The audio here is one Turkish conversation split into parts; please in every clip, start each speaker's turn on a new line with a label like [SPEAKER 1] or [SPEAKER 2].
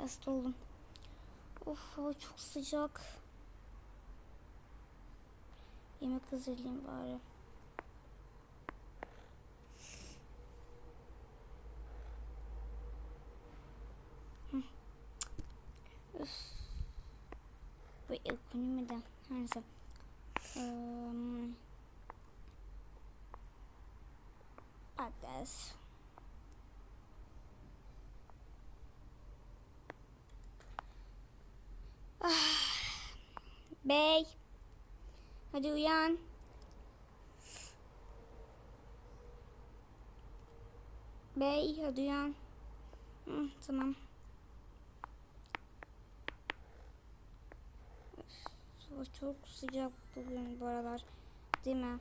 [SPEAKER 1] Hasta oldum. Of çok sıcak. Yemek hazırlayayım bari. Üf. Bu ekonomiden. Her neyse. Um, patates. Ah. Bey. Hadi uyan. Bey hadi uyan. Hı, tamam. Üf, Hava çok sıcak bugün bu aralar. Değil mi?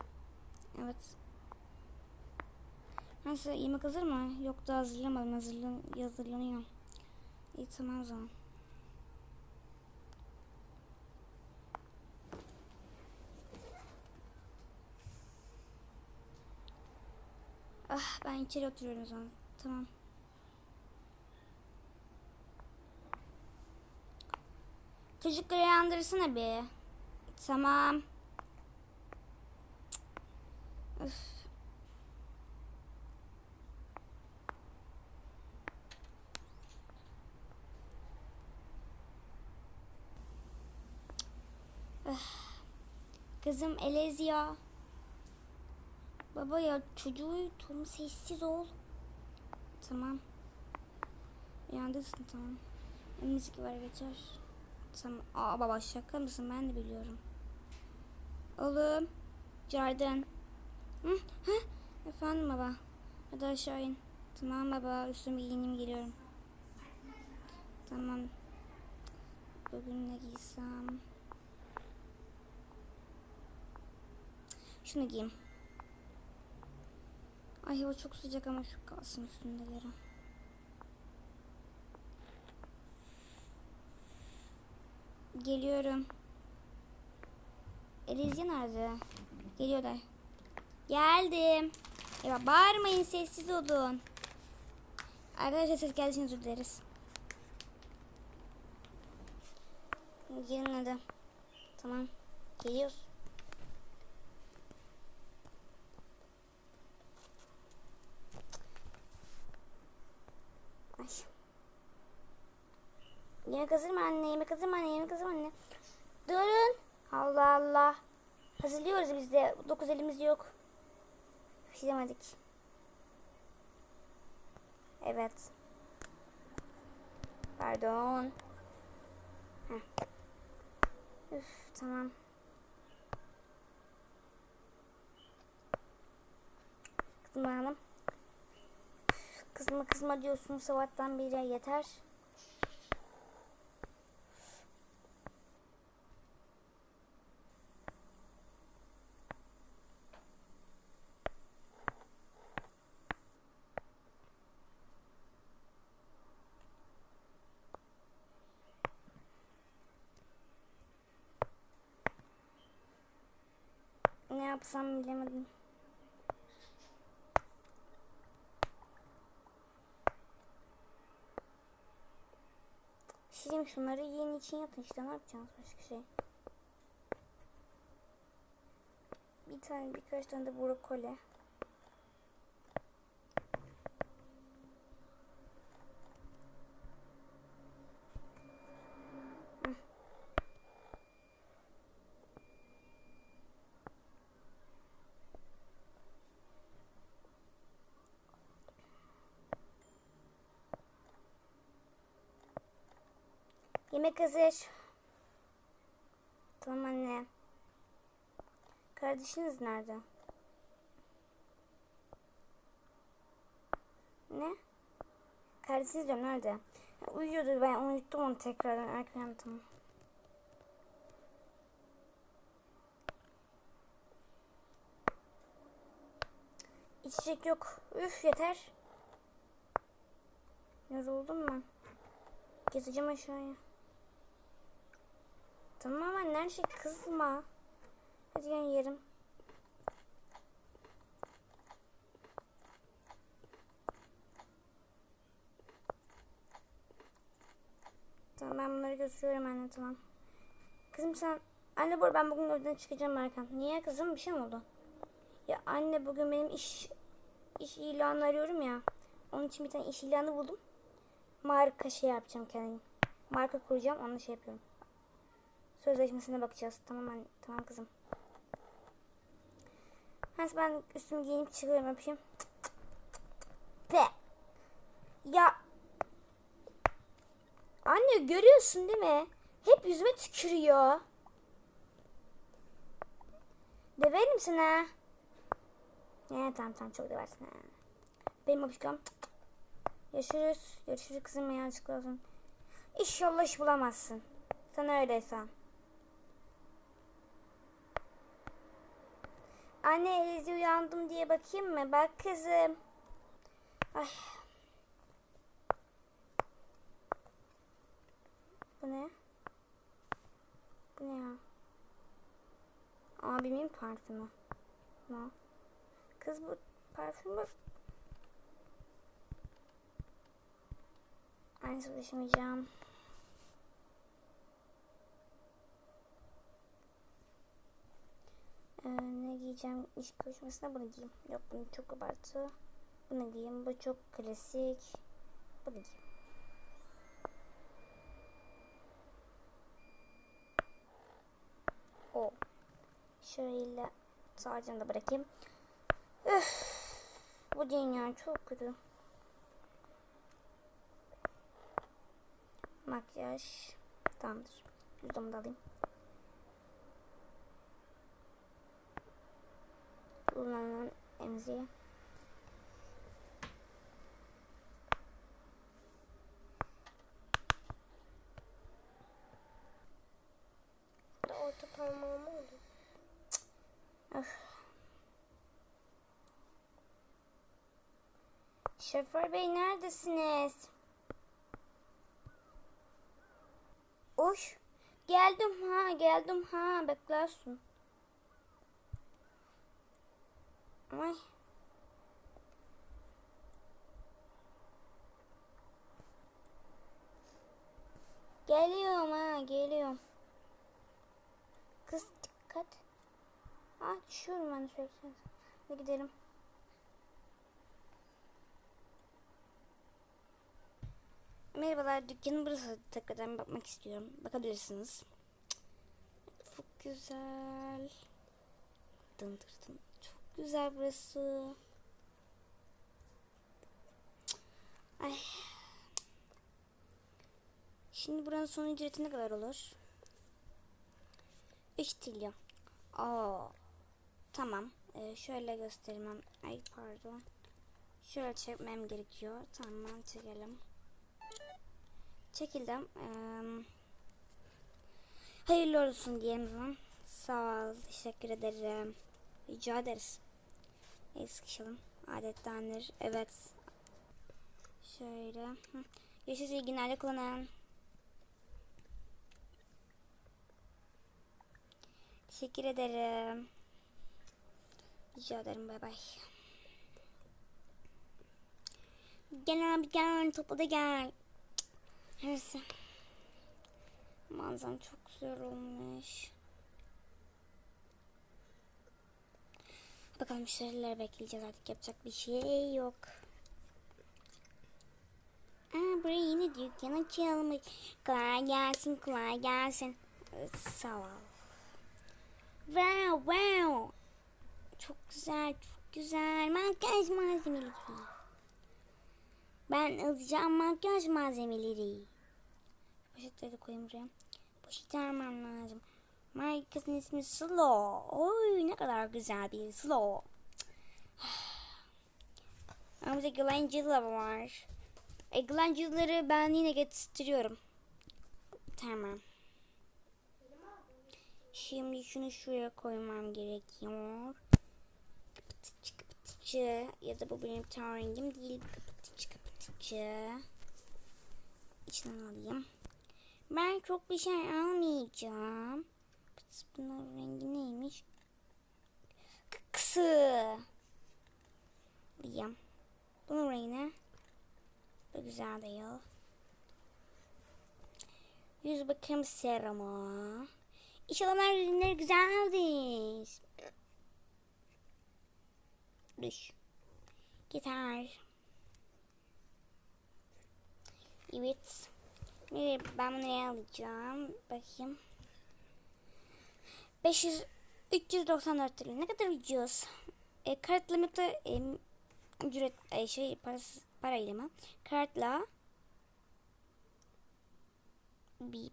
[SPEAKER 1] Evet. Nasıl yemek hazır mı? Yok da hazırlamadım. Hazırlan hazırlanıyor. İyi tamam o zaman. Ah ben içeri oturuyorum o zaman. Tamam. Çocukları uyandırsana bir. Tamam. Üf. Ah. Kızım Elezia. Baba ya çocuğu uyutum sessiz ol. Tamam. Uyandırsın tamam. Müzik var geçer. Tamam. Aa baba şaka mısın ben de biliyorum. Oğlum. Jordan. Hı, hı. Efendim baba. Hadi aşağı in. Tamam baba üstümü giyineyim geliyorum. Tamam. Bugün ne giysem? Şunu giyeyim. Ay hava çok sıcak ama şu kalsın üstünde yere. Geliyorum. Elizya nerede? Geliyor da. Geldim. Ya bağırmayın sessiz olun. Arkadaşlar ses geldiği özür dileriz. Gelin hadi. Tamam. Geliyoruz. Ay. Yemek hazır mı anne? Yemek hazır mı anne? Yemek hazır mı anne? Durun. Allah Allah. Hazırlıyoruz biz de. Dokuz elimiz yok. Pişiremedik. Evet. Pardon. Heh. Üf, tamam. Kızım hanım. Kızma kızma diyorsun sabahtan beri yeter. Yapsam bilemedim. Şirin şunları yiyin için yapın işte ne yapacağız başka şey. Bir tane birkaç tane de brokoli. Yemek hazır. Tamam anne. Kardeşiniz nerede? Ne? Kardeşiniz diyorum nerede? Uyuyordu ben unuttum onu tekrardan erken tamam. İçecek yok. Üf yeter. Yoruldum ben. Gezeceğim aşağıya. Tamam ama her şey kızma. Hadi yön yerim. Tamam ben bunları götürüyorum anne tamam. Kızım sen anne bu ben bugün evden çıkacağım Erkan. Niye kızım bir şey mi oldu? Ya anne bugün benim iş iş ilanı arıyorum ya. Onun için bir tane iş ilanı buldum. Marka şey yapacağım kendim. Marka kuracağım onunla şey yapıyorum. Sözleşmesine bakacağız. Tamam anne. Tamam kızım. Hans ben üstümü giyinip çıkıyorum yapayım. Be. Ya. Anne görüyorsun değil mi? Hep yüzüme tükürüyor. Döverim sana. Ya tamam tamam çok döversin ha. Benim babuşkam. Görüşürüz. Görüşürüz kızım ya açık olsun. İnşallah iş bulamazsın. Sana öyleysen. Anne Elizi uyandım diye bakayım mı? Bak kızım. Ay. Bu ne? Bu ne ya? Abimin parfümü. Ne? Kız bu parfümü Aynı çalışmayacağım. Ee, ne giyeceğim iş görüşmesine bunu giyeyim. Yok bunu çok abartı. Bunu giyeyim. Bu çok klasik. Bunu giyeyim. O. Şöyle sağcını da bırakayım. Üf. Bu dünya çok kötü. Makyaj. Tamamdır. Da alayım. Emziği.
[SPEAKER 2] Orta parmağım oldu.
[SPEAKER 1] Şoför bey neredesiniz? Oş. Geldim ha geldim ha beklersin. Ay. Geliyorum ha geliyorum. Kız dikkat. Ha düşüyorum ben sürekli. Hadi gidelim. Merhabalar dükkanın burası tekrardan bakmak istiyorum. Bakabilirsiniz. Çok güzel. Dın dın dın. Çok güzel burası. Ay. Şimdi buranın son ücreti ne kadar olur? 3 trilyon. Aa. Tamam. Ee, şöyle göstermem. Ay pardon. Şöyle çekmem gerekiyor. Tamam çekelim. Çekildim. Ee, hayırlı olsun diyelim. Sağ ol. Teşekkür ederim. Rica ederiz. El sıkışalım. Adettendir. Evet. Şöyle. Görüşürüz. İyi günler. Kullanın. Teşekkür ederim. Rica ederim. Bay bay. Gel abi gel. Topla da gel. Neyse. Manzam çok güzel olmuş. Bakalım müşterileri bekleyeceğiz artık yapacak bir şey yok. Aa, buraya yine dükkan açılmış. Kolay gelsin, kolay gelsin. Sağ ol. Wow, wow. Çok güzel, çok güzel. Makyaj malzemeleri. Ben alacağım makyaj malzemeleri. Poşetleri koyayım buraya. Poşet almam lazım. Markasının ismi Slow. Oy ne kadar güzel bir Slow. Ama burada Glangilla var. E, Glangilla'ları ben yine getiriyorum. Tamam. Şimdi şunu şuraya koymam gerekiyor. Kapatıcı kapatıcı. Ya da bu benim rengim değil. Kapatıcı kapatıcı. İçinden alayım. Ben çok bir şey almayacağım. Bunun rengi neymiş? Kısı. Diyeyim. Bunun rengi ne? Bu güzel değil. Yüz bakım serumu. İnşallah ürünler güzeldir. Düş. Gitar. Evet. Ben bunu alacağım. Bakayım. 500 394 lira. Ne kadar ucuz. E, kartla miktar e, ücret e, şey parası parayla mı? Kartla bir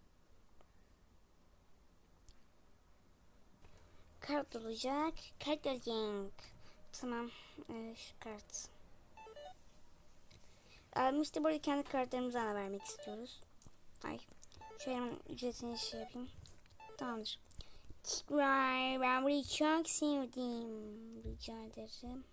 [SPEAKER 1] kart olacak. Kart alacak. Tamam. E, şu kart. Almıştı burada kendi kartlarımızı vermek istiyoruz. Ay. Şöyle hemen ücretini şey yapayım. Tamamdır. Teşekkürler. Ben burayı çok sevdim. Rica ederim.